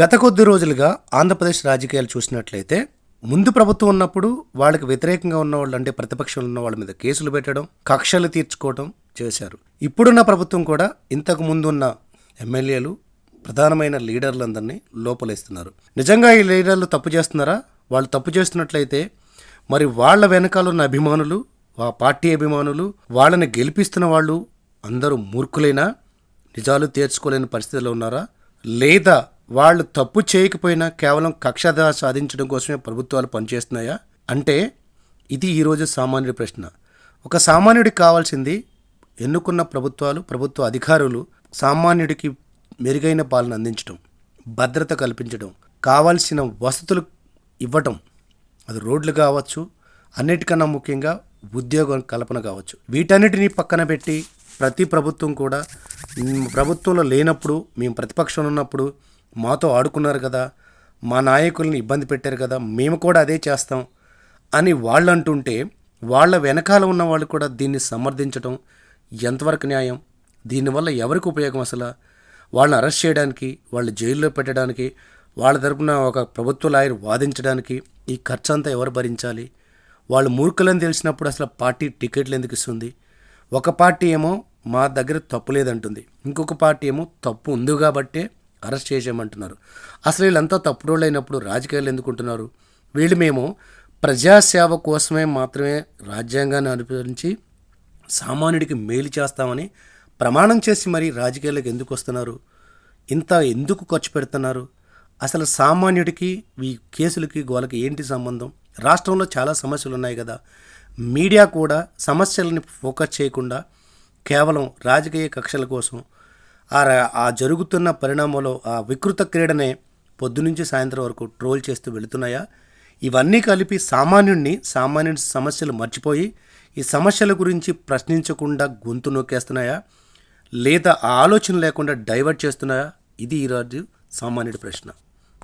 గత కొద్ది రోజులుగా ఆంధ్రప్రదేశ్ రాజకీయాలు చూసినట్లయితే ముందు ప్రభుత్వం ఉన్నప్పుడు వాళ్ళకి వ్యతిరేకంగా ఉన్న వాళ్ళు అంటే ప్రతిపక్షంలో ఉన్న వాళ్ళ మీద కేసులు పెట్టడం కక్షలు తీర్చుకోవడం చేశారు. ఇప్పుడున్న ప్రభుత్వం కూడా ఇంతకు ముందున్న ఎమ్మెల్యేలు ప్రధానమైన లీడర్లందరినీ లోపలేస్తున్నారు. నిజంగా ఈ లీడర్లు తప్పు చేస్తున్నారా? వాళ్ళు తప్పు చేస్తున్నట్లయితే మరి వాళ్ళ వెనకాల ఉన్న అభిమానులు ఆ పార్టీ అభిమానులు వాళ్ళని గెలిపిస్తున్న వాళ్ళు అందరూ మూర్ఖులైనా? నిజాలు తీర్చుకోలేని పరిస్థితిలో ఉన్నారా? లేదా వాళ్ళు తప్పు చేయకపోయినా కేవలం కక్ష సాధించడం కోసమే ప్రభుత్వాలు పనిచేస్తున్నాయా? అంటే ఇది ఈరోజు సామాన్యుడి ప్రశ్న. ఒక సామాన్యుడికి కావాల్సింది ఎన్నుకున్న ప్రభుత్వాలు ప్రభుత్వ అధికారులు సామాన్యుడికి మెరుగైన పాలన అందించడం భద్రత కల్పించడం కావాల్సిన వసతులు ఇవ్వటం. అది రోడ్లు కావచ్చు అన్నిటికన్నా ముఖ్యంగా ఉద్యోగం కల్పన కావచ్చు. వీటన్నిటిని పక్కన పెట్టి ప్రతి ప్రభుత్వం కూడా ప్రభుత్వంలో లేనప్పుడు మేము ప్రతిపక్షంలో ఉన్నప్పుడు మాతో ఆడుకున్నారు కదా మా నాయకుల్ని ఇబ్బంది పెట్టారు కదా మేము కూడా అదే చేస్తాం అని వాళ్ళు అంటుంటే వాళ్ళ వెనకాల ఉన్న వాళ్ళు కూడా దీన్ని సమర్థించడం ఎంతవరకు న్యాయం? దీనివల్ల ఎవరికి ఉపయోగం అసలు? వాళ్ళని అరెస్ట్ చేయడానికి వాళ్ళు జైల్లో పెట్టడానికి వాళ్ళ తరపున ఒక ప్రభుత్వ లాయర్ వాదించడానికి ఈ ఖర్చు అంతా ఎవరు భరించాలి? వాళ్ళు మూర్ఖులని తెలిసినప్పుడు అసలు పార్టీ టికెట్లు ఎందుకు ఇస్తుంది? ఒక పార్టీ ఏమో మా దగ్గర తప్పు లేదంటుంది. ఇంకొక పార్టీ ఏమో తప్పు ఉంది కాబట్టే అరెస్ట్ చేసేయమంటున్నారు. అసలు వీళ్ళంతా తప్పుడు అయినప్పుడు రాజకీయాలు ఎందుకుంటున్నారు? వీళ్ళు మేము ప్రజాసేవ కోసమే మాత్రమే రాజ్యాంగాన్ని అనుసరించి సామాన్యుడికి మేలు చేస్తామని ప్రమాణం చేసి మరీ రాజకీయాలకు ఎందుకు వస్తున్నారు? ఇంత ఎందుకు ఖర్చు పెడుతున్నారు? అసలు సామాన్యుడికి ఈ కేసులకి గోలకి ఏంటి సంబంధం? రాష్ట్రంలో చాలా సమస్యలు ఉన్నాయి కదా. మీడియా కూడా సమస్యలని ఫోకస్ చేయకుండా కేవలం రాజకీయ కక్షల కోసం ఆ ఆ జరుగుతున్న పరిణామంలో ఆ వికృత క్రీడనే పొద్దునుంచి సాయంత్రం వరకు ట్రోల్ చేస్తూ వెళుతున్నాయా? ఇవన్నీ కలిపి సామాన్యుడిని సామాన్యుడి సమస్యలు మర్చిపోయి ఈ సమస్యల గురించి ప్రశ్నించకుండా గొంతు నొక్కేస్తున్నాయా? లేదా ఆ ఆలోచన లేకుండా డైవర్ట్ చేస్తున్నాయా? ఇది ఈరోజు సామాన్యుడి ప్రశ్న.